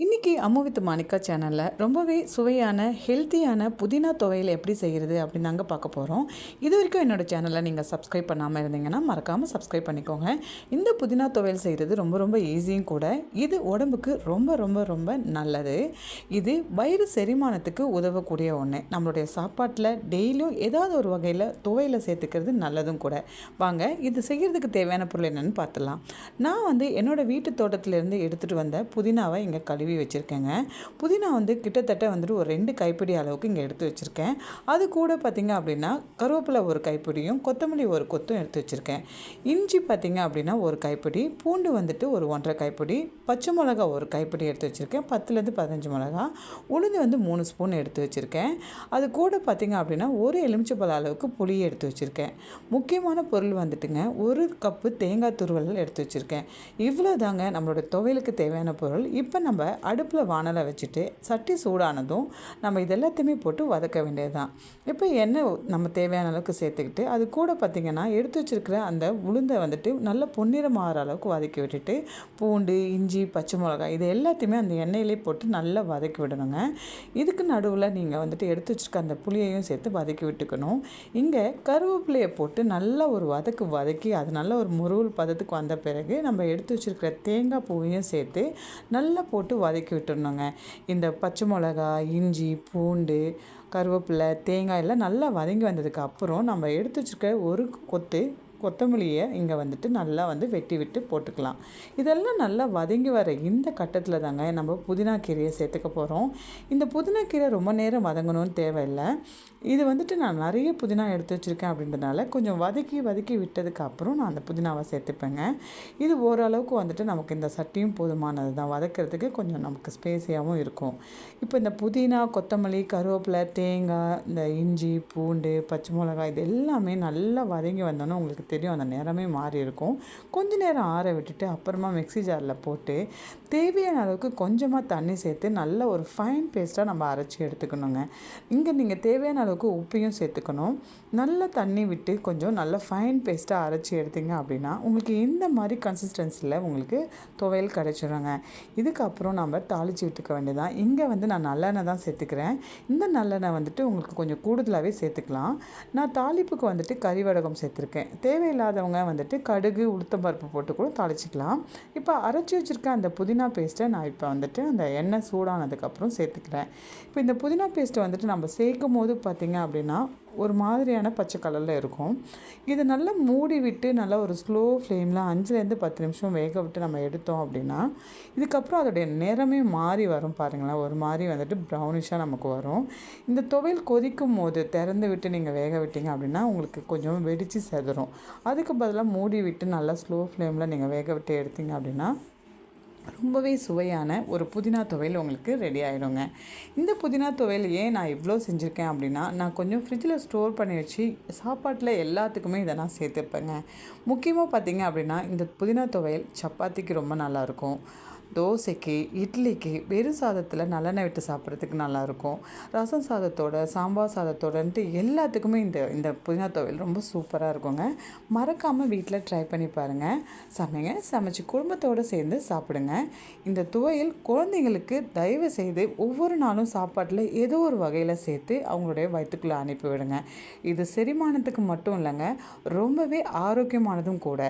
இன்றைக்கி அம்மு வித் மாணிக்கா சேனலில் ரொம்பவே சுவையான ஹெல்த்தியான புதினா துவையல் எப்படி செய்கிறது அப்படின்னு தாங்க பார்க்க போகிறோம் இது வரைக்கும் என்னோடய சேனலை நீங்கள் சப்ஸ்கிரைப் பண்ணாமல் இருந்தீங்கன்னா மறக்காமல் சப்ஸ்கிரைப் பண்ணிக்கோங்க. இந்த புதினா துவையல் செய்கிறது ரொம்ப ரொம்ப ஈஸியும் கூட. இது உடம்புக்கு ரொம்ப ரொம்ப ரொம்ப நல்லது. இது வயிறு செரிமானத்துக்கு உதவக்கூடிய ஒன்று நம்மளுடைய சாப்பாட்டில் டெய்லியும் ஏதாவது ஒரு வகையில் துவையில் சேர்த்துக்கிறது நல்லதும் கூட. வாங்க இது செய்கிறதுக்கு தேவையான பொருள் என்னென்னு பார்த்துலாம் நான் வந்து என்னோடய வீட்டு தோட்டத்திலேருந்து எடுத்துகிட்டு வந்த புதினாவை இங்கே கழுவி கழுவி வச்சுருக்கேங்க. புதினா வந்து கிட்டத்தட்ட வந்துட்டு ஒரு ரெண்டு கைப்பிடி அளவுக்கு இங்கே எடுத்து வச்சுருக்கேன். அது கூட பார்த்திங்க அப்படின்னா கருவேப்பிலை ஒரு கைப்பிடியும் கொத்தமல்லி ஒரு கொத்தும் எடுத்து வச்சுருக்கேன். இஞ்சி பார்த்திங்க அப்படின்னா ஒரு கைப்பிடி பூண்டு வந்துட்டு ஒரு ஒன்றரை கைப்பிடி பச்சை மிளகா ஒரு கைப்பிடி எடுத்து வச்சுருக்கேன். பத்துலேருந்து பதினஞ்சு மிளகா உளுந்து வந்து மூணு ஸ்பூன் எடுத்து வச்சுருக்கேன். அது கூட பார்த்திங்க அப்படின்னா ஒரு எலுமிச்சப்பழ அளவுக்கு புளியை எடுத்து வச்சுருக்கேன். முக்கியமான பொருள் வந்துட்டுங்க ஒரு கப்பு தேங்காய் துருவல் எடுத்து வச்சுருக்கேன். இவ்வளோ தாங்க நம்மளோட துவையலுக்கு தேவையான பொருள். இப்போ நம்ம அடுப்பில் வானலை வச்சுட்டு சட்டி சூடானதும் நம்ம இது எல்லாத்தையுமே போட்டு வதக்க வேண்டியது தான் இப்போ எண்ணெய் நம்ம தேவையான அளவுக்கு சேர்த்துக்கிட்டு அது கூட பார்த்திங்கன்னா எடுத்து வச்சுருக்கிற அந்த உளுந்தை வந்துட்டு நல்ல பொன்னிறம் ஆகிற அளவுக்கு வதக்கி விட்டுட்டு பூண்டு இஞ்சி பச்சை மிளகாய் இது எல்லாத்தையுமே அந்த எண்ணெயிலே போட்டு நல்லா வதக்கி விடணுங்க. இதுக்கு நடுவில் நீங்கள் வந்துட்டு எடுத்து வச்சுருக்க அந்த புளியையும் சேர்த்து வதக்கி விட்டுக்கணும். இங்கே கருவேப்பிலையை போட்டு நல்லா ஒரு வதக்கு வதக்கி அது நல்ல ஒரு முருகல் பதத்துக்கு வந்த பிறகு நம்ம எடுத்து வச்சுருக்கிற தேங்காய் பூவையும் சேர்த்து நல்லா போட்டு வதக்கி விட்டுடணுங்க. இந்த பச்சை மிளகா இஞ்சி பூண்டு கருவேப்பிலை தேங்காய் எல்லாம் நல்லா வதங்கி வந்ததுக்கு அப்புறம் நம்ம எடுத்து வச்சுருக்க ஒரு கொத்து கொத்தமல்லியை இங்கே வந்துட்டு நல்லா வந்து வெட்டி விட்டு போட்டுக்கலாம். இதெல்லாம் நல்லா வதங்கி வர இந்த கட்டத்தில் தாங்க நம்ம புதினா கீரையை சேர்த்துக்க போகிறோம் இந்த புதினா கீரை ரொம்ப நேரம் வதங்கணும்னு தேவையில்லை. இது வந்துட்டு நான் நிறைய புதினா எடுத்து வச்சுருக்கேன் அப்படின்றதுனால கொஞ்சம் வதக்கி வதக்கி விட்டதுக்கு அப்புறம் நான் அந்த புதினாவை சேர்த்துப்பேங்க. இது ஓரளவுக்கு வந்துட்டு நமக்கு இந்த சட்டியும் போதுமானது தான். வதக்கிறதுக்கு கொஞ்சம் நமக்கு ஸ்பேஸியாகவும் இருக்கும். இப்போ இந்த புதினா கொத்தமல்லி கருவேப்பிலை தேங்காய் இந்த இஞ்சி பூண்டு பச்சை மிளகாய் இது எல்லாமே நல்லா வதங்கி வந்தோன்னே உங்களுக்கு தெரியும். அந்த நேரமே மாறி இருக்கும். கொஞ்ச நேரம் ஆற விட்டுட்டு அப்புறமா மிக்சி ஜாரில் போட்டு தேவையான அளவுக்கு கொஞ்சமாக தண்ணி சேர்த்து நல்ல ஒரு ஃபைன் பேஸ்ட்டாக நம்ம அரைச்சி எடுத்துக்கணுங்க. இங்கே நீங்கள் தேவையான அளவுக்கு உப்பையும் சேர்த்துக்கணும். நல்ல தண்ணி விட்டு கொஞ்சம் நல்ல ஃபைன் பேஸ்ட்டாக அரைச்சி எடுத்தீங்க அப்படின்னா உங்களுக்கு இந்த மாதிரி கன்சிஸ்டன்சியில் உங்களுக்கு துவையல் கிடச்சிடுங்க இதுக்கப்புறம் நம்ம தாளித்து விட்டுக்க வேண்டியதான் இங்கே வந்து நான் நல்லெண்ணெய் தான் சேர்த்துக்கிறேன். இந்த நல்லெண்ணெய் வந்துட்டு உங்களுக்கு கொஞ்சம் கூடுதலாகவே சேர்த்துக்கலாம். நான் தாளிப்புக்கு வந்துட்டு கறிவடகம் சேர்த்துருக்கேன். தேவை தேவையில்லாதவங்க வந்துட்டு கடுகு உளுத்தம் பருப்பு போட்டு கூட தாளிச்சிக்கலாம். இப்போ அரைச்சி வச்சுருக்க அந்த புதினா பேஸ்ட்டை நான் இப்போ வந்துட்டு அந்த எண்ணெய் சூடானதுக்கப்புறம் சேர்த்துக்கிறேன். இப்போ இந்த புதினா பேஸ்ட்டை வந்துட்டு நம்ம சேர்க்கும் போது பார்த்திங்க அப்படின்னா ஒரு மாதிரியான பச்சை கலரில் இருக்கும். இதை நல்லா மூடி விட்டு நல்லா ஒரு ஸ்லோ ஃப்ளேமில் அஞ்சுலேருந்து பத்து நிமிஷம் வேக விட்டு நம்ம எடுத்தோம் அப்படின்னா இதுக்கப்புறம் அதோடைய நிறமே மாறி வரும் பாருங்களேன். ஒரு மாதிரி வந்துட்டு ப்ரௌனிஷாக நமக்கு வரும். இந்த துவையல் கொதிக்கும் போது திறந்து விட்டு நீங்கள் வேக விட்டீங்க அப்படின்னா உங்களுக்கு கொஞ்சம் வெடித்து செதறும். அதுக்கு பதிலாக மூடி விட்டு நல்லா ஸ்லோ ஃப்ளேமில் நீங்கள் வேக விட்டு எடுத்தீங்க அப்படின்னா ரொம்பவே சுவையான ஒரு புதினா துவையல் உங்களுக்கு ரெடி ஆகிடுங்க இந்த புதினா துவையல் ஏன் நான் இவ்வளோ செஞ்சுருக்கேன் அப்படின்னா நான் கொஞ்சம் ஃப்ரிட்ஜில் ஸ்டோர் பண்ணி வச்சு சாப்பாட்டில் எல்லாத்துக்குமே இதை நான் சேர்த்துப்பேங்க. முக்கியமாக பார்த்திங்க அப்படின்னா இந்த புதினா துவையல் சப்பாத்திக்கு ரொம்ப நல்லாயிருக்கும் தோசைக்கு இட்லிக்கு வெறும் சாதத்தில் நல்லெண்ணெய் விட்டு சாப்பிட்றதுக்கு நல்லாயிருக்கும். ரசம் சாதத்தோட சாம்பார் சாதத்தோடன்ட்டு எல்லாத்துக்குமே இந்த இந்த புதினா துவையல் ரொம்ப சூப்பராக இருக்குங்க. மறக்காமல் வீட்டில் ட்ரை பண்ணி பாருங்கள் சமைங்க சமைச்சு குடும்பத்தோடு சேர்ந்து சாப்பிடுங்க. இந்த துவையல் குழந்தைங்களுக்கு தயவு செய்து ஒவ்வொரு நாளும் சாப்பாட்டில் ஏதோ ஒரு வகையில் சேர்த்து அவங்களுடைய வயிற்றுக்குள்ளே அனுப்பிவிடுங்க இது செரிமானத்துக்கு மட்டும் இல்லைங்க ரொம்பவே ஆரோக்கியமானதும் கூட.